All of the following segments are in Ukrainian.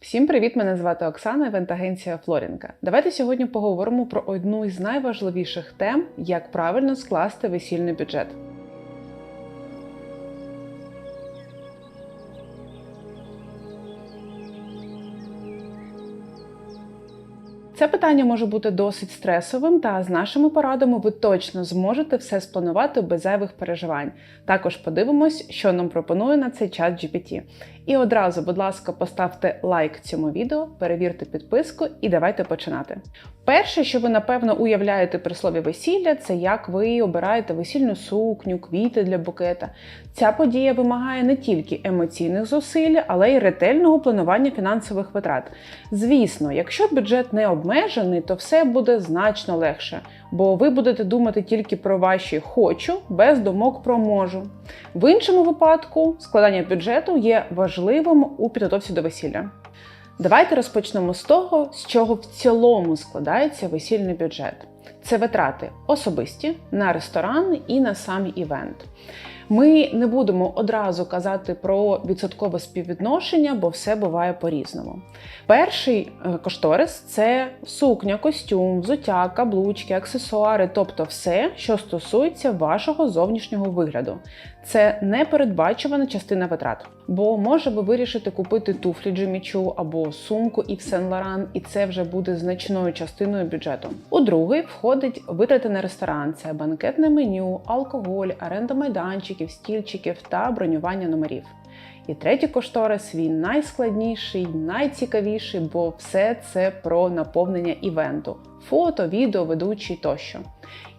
Всім привіт! Мене звати Оксана, івент-агенція Флорінка. Давайте сьогодні поговоримо про одну із найважливіших тем, як правильно скласти весільний бюджет. Це питання може бути досить стресовим, та з нашими порадами ви точно зможете все спланувати без зайвих переживань. Також подивимось, що нам пропонує на цей чат GPT. І одразу, будь ласка, поставте лайк цьому відео, перевірте підписку і давайте починати. Перше, що ви напевно уявляєте при слові весілля, це як ви обираєте весільну сукню, квіти для букета. Ця подія вимагає не тільки емоційних зусиль, але й ретельного планування фінансових витрат. Звісно, якщо бюджет не обмежений, то все буде значно легше, бо ви будете думати тільки про ваші хочу без думок про можу. В іншому випадку складання бюджету є важливим у підготовці до весілля. Давайте розпочнемо з того, з чого в цілому складається весільний бюджет. Це витрати особисті на ресторан і на сам івент. Ми не будемо одразу казати про відсоткове співвідношення, бо все буває по-різному. Перший е, кошторис це сукня, костюм, взуття, каблучки, аксесуари, тобто все, що стосується вашого зовнішнього вигляду. Це непередбачувана частина витрат. Бо може ви вирішити купити туфлі Джимічу або сумку Ів Сен Лоран, і це вже буде значною частиною бюджету. У другий входить витрати на ресторан: це банкетне меню, алкоголь, оренда майданчиків, стільчиків та бронювання номерів. І третій кошторис він найскладніший, найцікавіший, бо все це про наповнення івенту: фото, відео, ведучий тощо.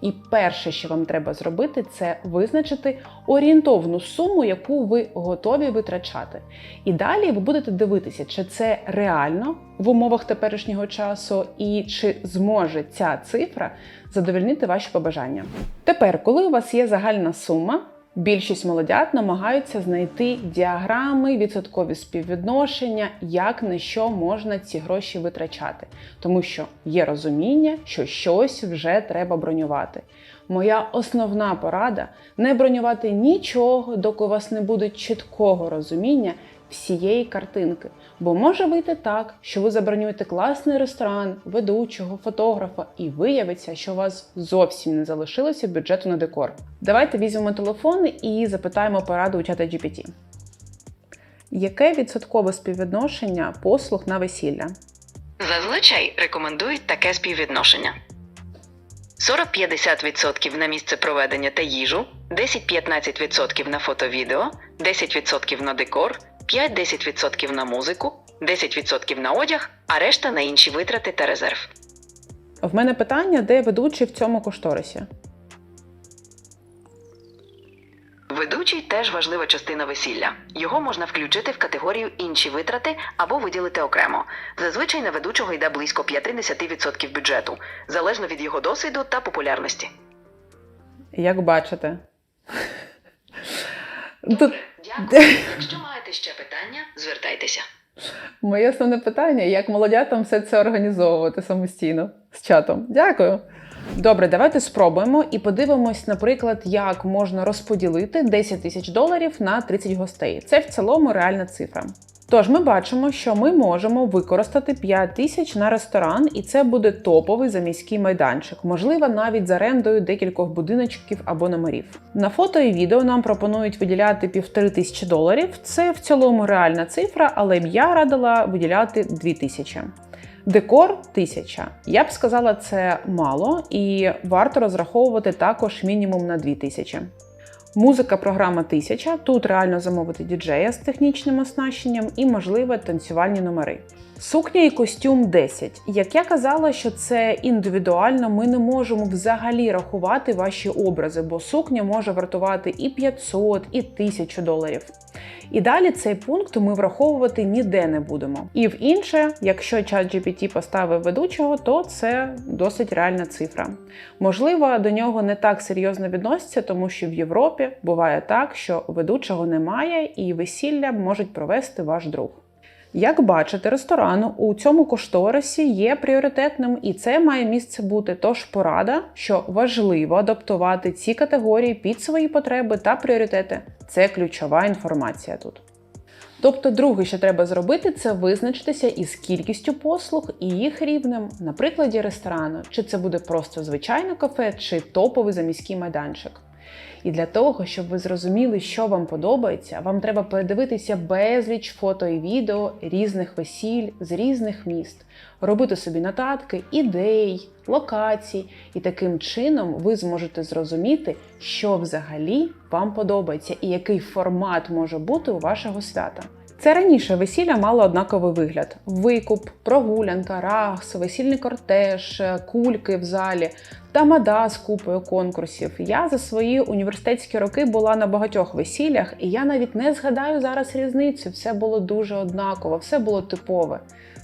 І перше, що вам треба зробити, це визначити орієнтовну суму, яку ви готові витрачати. І далі ви будете дивитися, чи це реально в умовах теперішнього часу, і чи зможе ця цифра задовольнити ваші побажання. Тепер, коли у вас є загальна сума. Більшість молодят намагаються знайти діаграми, відсоткові співвідношення, як на що можна ці гроші витрачати, тому що є розуміння, що щось вже треба бронювати. Моя основна порада не бронювати нічого, доки у вас не буде чіткого розуміння всієї картинки. Бо може вийти так, що ви забронюєте класний ресторан, ведучого, фотографа, і виявиться, що у вас зовсім не залишилося бюджету на декор. Давайте візьмемо телефон і запитаємо пораду у чата GPT. Яке відсоткове співвідношення послуг на весілля? Зазвичай рекомендують таке співвідношення: 40-50% на місце проведення та їжу, 10-15% на фото-відео, 10% на декор, 5-10% на музику, 10% на одяг, а решта на інші витрати та резерв. В мене питання, де ведучий в цьому кошторисі? Ведучий теж важлива частина весілля. Його можна включити в категорію інші витрати або виділити окремо. Зазвичай на ведучого йде близько 50% бюджету, залежно від його досвіду та популярності. Як бачите. Тут Дякую. Якщо маєте ще питання, звертайтеся. моє основне питання: як молодятам все це організовувати самостійно з чатом. Дякую. Добре, давайте спробуємо і подивимось, наприклад, як можна розподілити 10 тисяч доларів на 30 гостей. Це в цілому реальна цифра. Тож ми бачимо, що ми можемо використати 5 тисяч на ресторан, і це буде топовий заміський майданчик, можливо, навіть з орендою декількох будиночків або номерів. На фото і відео нам пропонують виділяти півтори тисячі доларів. Це в цілому реальна цифра, але б я радила виділяти 2 тисячі. Декор тисяча. Я б сказала, це мало, і варто розраховувати також мінімум на 2 тисячі. Музика програма 1000. Тут реально замовити діджея з технічним оснащенням і, можливо, танцювальні номери. Сукня і костюм 10. Як я казала, що це індивідуально, ми не можемо взагалі рахувати ваші образи, бо сукня може вартувати і 500, і 1000 доларів. І далі цей пункт ми враховувати ніде не будемо. І в інше, якщо ChatGPT поставив ведучого, то це досить реальна цифра. Можливо, до нього не так серйозно відносяться, тому що в Європі буває так, що ведучого немає, і весілля можуть провести ваш друг. Як бачите, ресторан у цьому кошторисі є пріоритетним, і це має місце бути. Тож порада, що важливо адаптувати ці категорії під свої потреби та пріоритети. Це ключова інформація тут. Тобто, друге, що треба зробити, це визначитися із кількістю послуг і їх рівнем на прикладі ресторану, чи це буде просто звичайне кафе, чи топовий заміський майданчик. І для того, щоб ви зрозуміли, що вам подобається, вам треба передивитися безліч фото і відео різних весіль з різних міст, робити собі нотатки, ідей, локацій, і таким чином ви зможете зрозуміти, що взагалі вам подобається і який формат може бути у вашого свята. Це раніше весілля мало однаковий вигляд: викуп, прогулянка, рагс, весільний кортеж, кульки в залі, тамада з купою конкурсів. Я за свої університетські роки була на багатьох весіллях, і я навіть не згадаю зараз різницю. Все було дуже однаково, все було типове.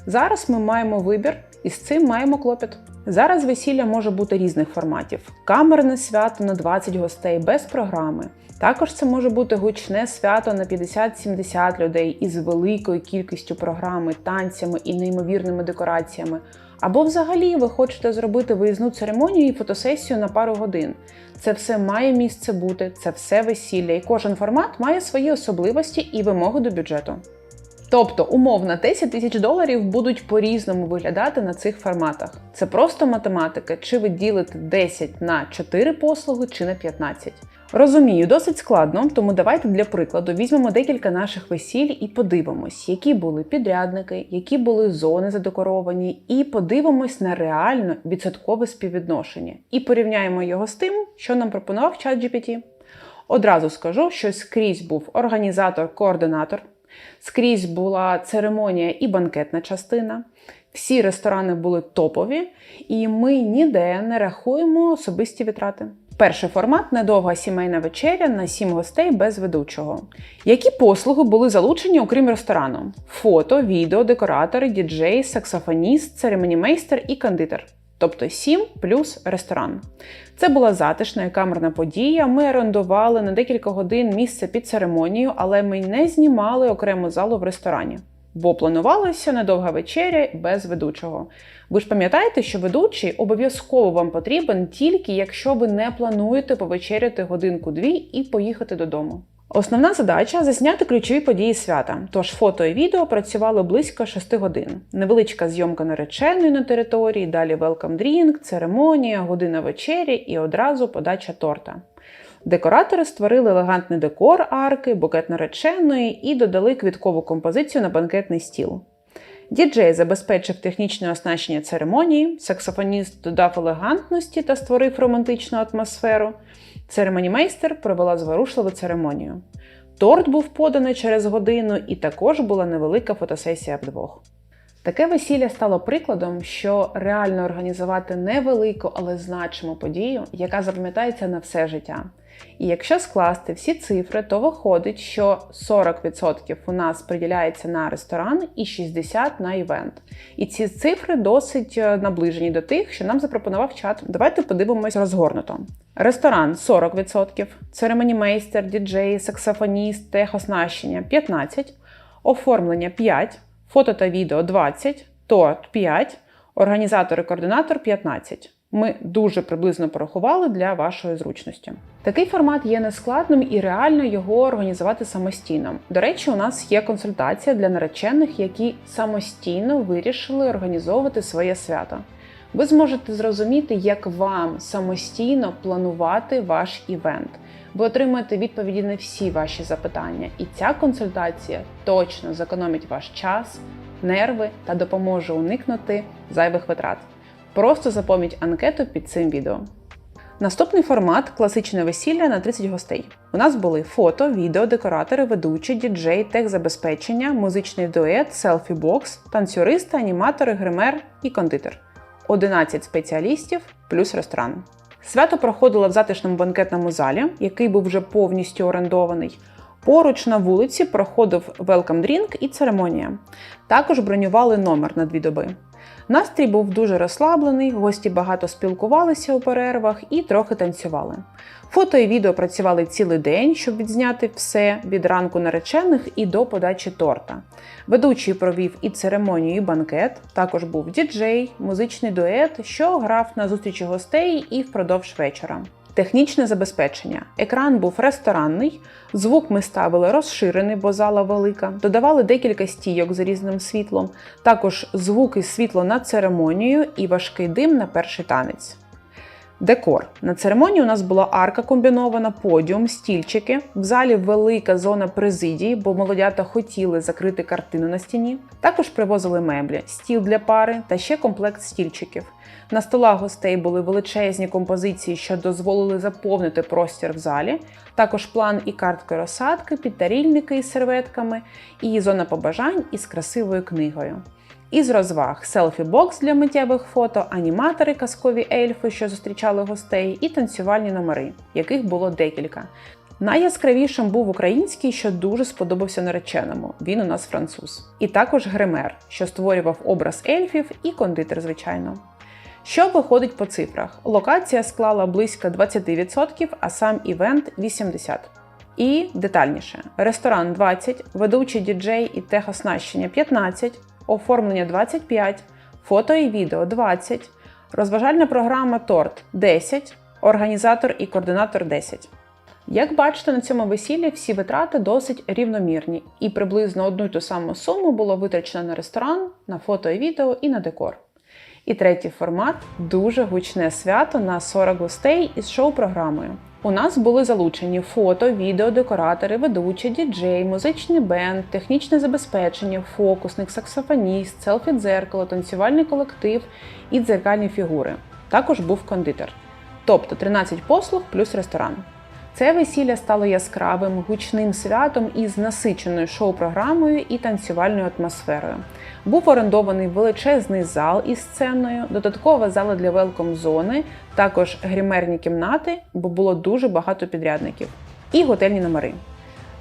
Зараз ми маємо вибір і з цим маємо клопіт. Зараз весілля може бути різних форматів: камерне свято на 20 гостей без програми. Також це може бути гучне свято на 50-70 людей із великою кількістю програми, танцями і неймовірними декораціями. Або взагалі ви хочете зробити виїзну церемонію і фотосесію на пару годин. Це все має місце бути, це все весілля, і кожен формат має свої особливості і вимоги до бюджету. Тобто, умовно, 10 тисяч доларів будуть по-різному виглядати на цих форматах. Це просто математика, чи ви ділите 10 на 4 послуги, чи на 15. Розумію, досить складно, тому давайте для прикладу візьмемо декілька наших весіль і подивимось, які були підрядники, які були зони задекоровані, і подивимось на реально відсоткове співвідношення. І порівняємо його з тим, що нам пропонував ChatGPT. Одразу скажу, що скрізь був організатор-координатор, скрізь була церемонія і банкетна частина. Всі ресторани були топові, і ми ніде не рахуємо особисті витрати. Перший формат недовга сімейна вечеря на 7 гостей без ведучого. Які послуги були залучені, окрім ресторану? Фото, відео, декоратори, діджей, саксофоніст, церемонімейстер і кондитер. Тобто 7 плюс ресторан. Це була затишна і камерна подія. Ми орендували на декілька годин місце під церемонію, але ми не знімали окрему залу в ресторані. Бо планувалася недовга вечеря без ведучого. Ви ж пам'ятаєте, що ведучий обов'язково вам потрібен тільки якщо ви не плануєте повечеряти годинку-дві і поїхати додому. Основна задача засняти ключові події свята. Тож фото і відео працювали близько 6 годин. Невеличка зйомка нареченої на території, далі welcome drink, церемонія, година вечері і одразу подача торта. Декоратори створили елегантний декор арки, букет нареченої і додали квіткову композицію на банкетний стіл. Діджей забезпечив технічне оснащення церемонії, саксофоніст додав елегантності та створив романтичну атмосферу. Церемонімейстер провела зворушливу церемонію. Торт був поданий через годину, і також була невелика фотосесія вдвох. Таке весілля стало прикладом, що реально організувати невелику, але значиму подію, яка запам'ятається на все життя. І якщо скласти всі цифри, то виходить, що 40% у нас приділяється на ресторан і 60% на івент. І ці цифри досить е, наближені до тих, що нам запропонував чат. Давайте подивимось розгорнуто. Ресторан 40%, церемонімейстер, діджей, саксофоніст, техоснащення 15%, оформлення 5%, фото та відео 20%, торт 5%, організатор і координатор 15%. Ми дуже приблизно порахували для вашої зручності. Такий формат є нескладним і реально його організувати самостійно. До речі, у нас є консультація для наречених, які самостійно вирішили організовувати своє свято. Ви зможете зрозуміти, як вам самостійно планувати ваш івент. Ви отримаєте відповіді на всі ваші запитання, і ця консультація точно зекономить ваш час, нерви та допоможе уникнути зайвих витрат. Просто запомніть анкету під цим відео. Наступний формат класичне весілля на 30 гостей. У нас були фото, відео, декоратори, ведучі, діджей, техзабезпечення, музичний дует, селфі-бокс, танцюристи, аніматори, гример і кондитер. 11 спеціалістів плюс ресторан. Свято проходило в затишному банкетному залі, який був вже повністю орендований. Поруч на вулиці проходив welcome drink і церемонія. Також бронювали номер на дві доби. Настрій був дуже розслаблений, гості багато спілкувалися у перервах і трохи танцювали. Фото і відео працювали цілий день, щоб відзняти все від ранку наречених і до подачі торта. Ведучий провів і церемонію, і банкет. Також був діджей, музичний дует, що грав на зустрічі гостей і впродовж вечора. Технічне забезпечення. Екран був ресторанний, звук ми ставили розширений, бо зала велика. Додавали декілька стійок з різним світлом, також звук і світло на церемонію і важкий дим на перший танець. Декор. На церемонії у нас була арка комбінована, подіум, стільчики. В залі велика зона президії, бо молодята хотіли закрити картину на стіні. Також привозили меблі, стіл для пари та ще комплект стільчиків. На столах гостей були величезні композиції, що дозволили заповнити простір в залі. Також план і картки розсадки, підтарільники із серветками, і зона побажань із красивою книгою. Із розваг селфі-бокс для миттєвих фото, аніматори, казкові ельфи, що зустрічали гостей, і танцювальні номери, яких було декілька. Найяскравішим був український, що дуже сподобався нареченому. Він у нас француз. І також гример, що створював образ ельфів, і кондитер, звичайно. Що виходить по цифрах? Локація склала близько 20%, а сам івент 80%. І детальніше: ресторан 20, ведучий діджей і техоснащення 15, оформлення 25, фото і відео 20, розважальна програма торт 10, організатор і координатор 10. Як бачите, на цьому весіллі всі витрати досить рівномірні, і приблизно одну й ту саму суму було витрачено на ресторан, на фото і відео і на декор. І третій формат дуже гучне свято на 40 гостей із шоу-програмою. У нас були залучені фото, відео, декоратори, ведучі, діджей, музичний бенд, технічне забезпечення, фокусник, саксофоніст, селфі-дзеркало, танцювальний колектив і дзеркальні фігури. Також був кондитер. Тобто 13 послуг плюс ресторан. Це весілля стало яскравим, гучним святом із насиченою шоу-програмою і танцювальною атмосферою. Був орендований величезний зал із сценою, додаткова зала для велком-зони, також гримерні кімнати, бо було дуже багато підрядників, і готельні номери.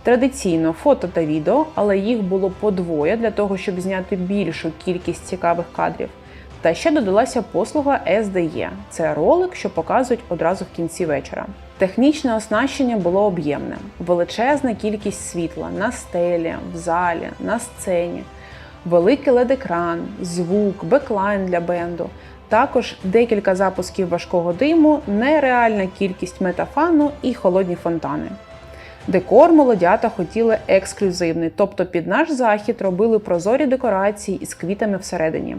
Традиційно фото та відео, але їх було подвоє для того, щоб зняти більшу кількість цікавих кадрів. Та ще додалася послуга SDE – це ролик, що показують одразу в кінці вечора. Технічне оснащення було об'ємне, величезна кількість світла на стелі, в залі, на сцені, великий LED-екран, звук, беклайн для бенду. Також декілька запусків важкого диму, нереальна кількість метафану і холодні фонтани. Декор молодята хотіли ексклюзивний, тобто під наш захід робили прозорі декорації із квітами всередині.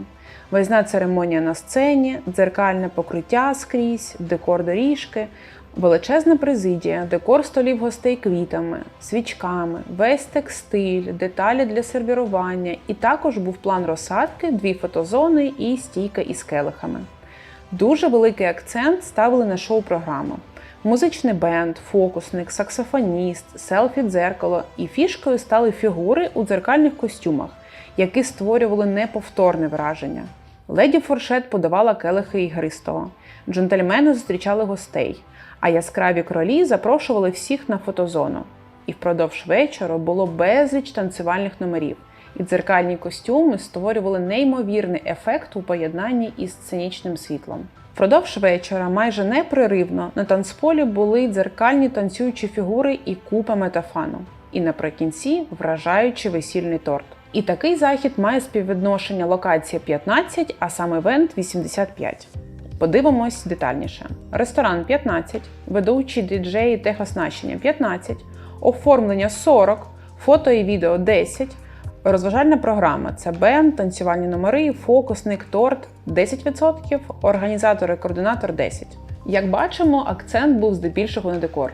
Виїзна церемонія на сцені, дзеркальне покриття скрізь, декор доріжки, величезна президія, декор столів гостей квітами, свічками, весь текстиль, деталі для сервірування, і також був план розсадки, дві фотозони і стійка із келихами. Дуже великий акцент ставили на шоу-програму. Музичний бенд, фокусник, саксофоніст, селфі-дзеркало і фішкою стали фігури у дзеркальних костюмах, які створювали неповторне враження. Леді Форшет подавала келихи ігристого, джентльмени зустрічали гостей, а яскраві кролі запрошували всіх на фотозону. І впродовж вечора було безліч танцювальних номерів, і дзеркальні костюми створювали неймовірний ефект у поєднанні із сценічним світлом. Впродовж вечора майже непреривно на танцполі були дзеркальні танцюючі фігури і купа метафану. І наприкінці вражаючий весільний торт. І такий захід має співвідношення локація 15, а сам івент 85. Подивимось детальніше: ресторан 15, ведучі діджеї техоснащення 15, оформлення 40, фото і відео 10. Розважальна програма це бенд, танцювальні номери, фокусник, торт 10%, організатор і координатор 10%. Як бачимо, акцент був здебільшого на декор.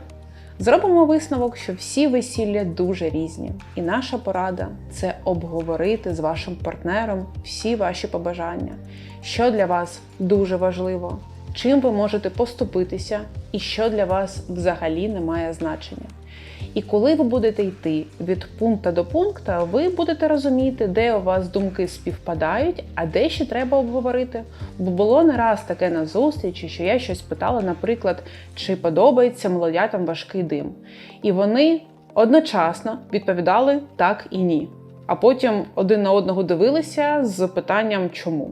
Зробимо висновок, що всі весілля дуже різні, і наша порада це обговорити з вашим партнером всі ваші побажання, що для вас дуже важливо, чим ви можете поступитися, і що для вас взагалі не має значення. І коли ви будете йти від пункту до пункту, ви будете розуміти, де у вас думки співпадають, а де ще треба обговорити. Бо було не раз таке на зустрічі, що я щось питала, наприклад, чи подобається молодятам важкий дим. І вони одночасно відповідали так і ні. А потім один на одного дивилися з питанням чому.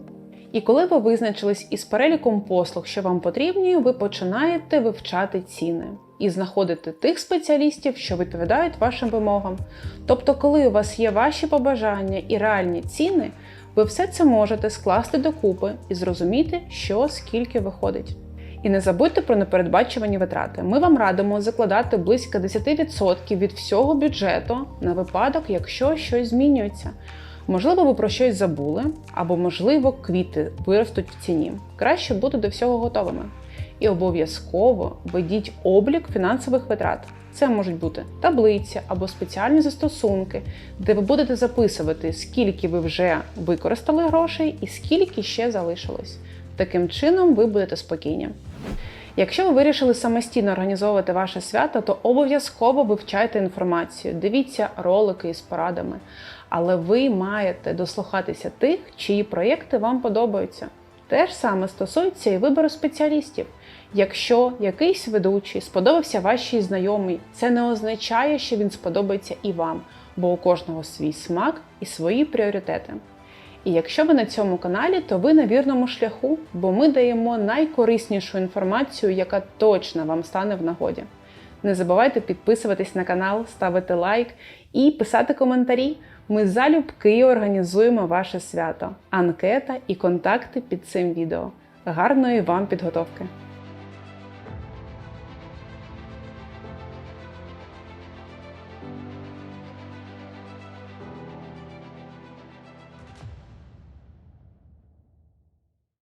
І коли ви визначились із переліком послуг, що вам потрібні, ви починаєте вивчати ціни і знаходити тих спеціалістів, що відповідають вашим вимогам. Тобто, коли у вас є ваші побажання і реальні ціни, ви все це можете скласти докупи і зрозуміти, що скільки виходить. І не забудьте про непередбачувані витрати. Ми вам радимо закладати близько 10% від всього бюджету на випадок, якщо щось змінюється. Можливо, ви про щось забули, або, можливо, квіти виростуть в ціні. Краще бути до всього готовими. І обов'язково ведіть облік фінансових витрат. Це можуть бути таблиці або спеціальні застосунки, де ви будете записувати, скільки ви вже використали грошей і скільки ще залишилось. Таким чином ви будете спокійні. Якщо ви вирішили самостійно організовувати ваше свято, то обов'язково вивчайте інформацію, дивіться ролики із порадами. Але ви маєте дослухатися тих, чиї проєкти вам подобаються. Те ж саме стосується і вибору спеціалістів. Якщо якийсь ведучий сподобався вашій знайомій, це не означає, що він сподобається і вам, бо у кожного свій смак і свої пріоритети. І якщо ви на цьому каналі, то ви на вірному шляху, бо ми даємо найкориснішу інформацію, яка точно вам стане в нагоді. Не забувайте підписуватись на канал, ставити лайк і писати коментарі. Ми залюбки організуємо ваше свято, анкета і контакти під цим відео. Гарної вам підготовки!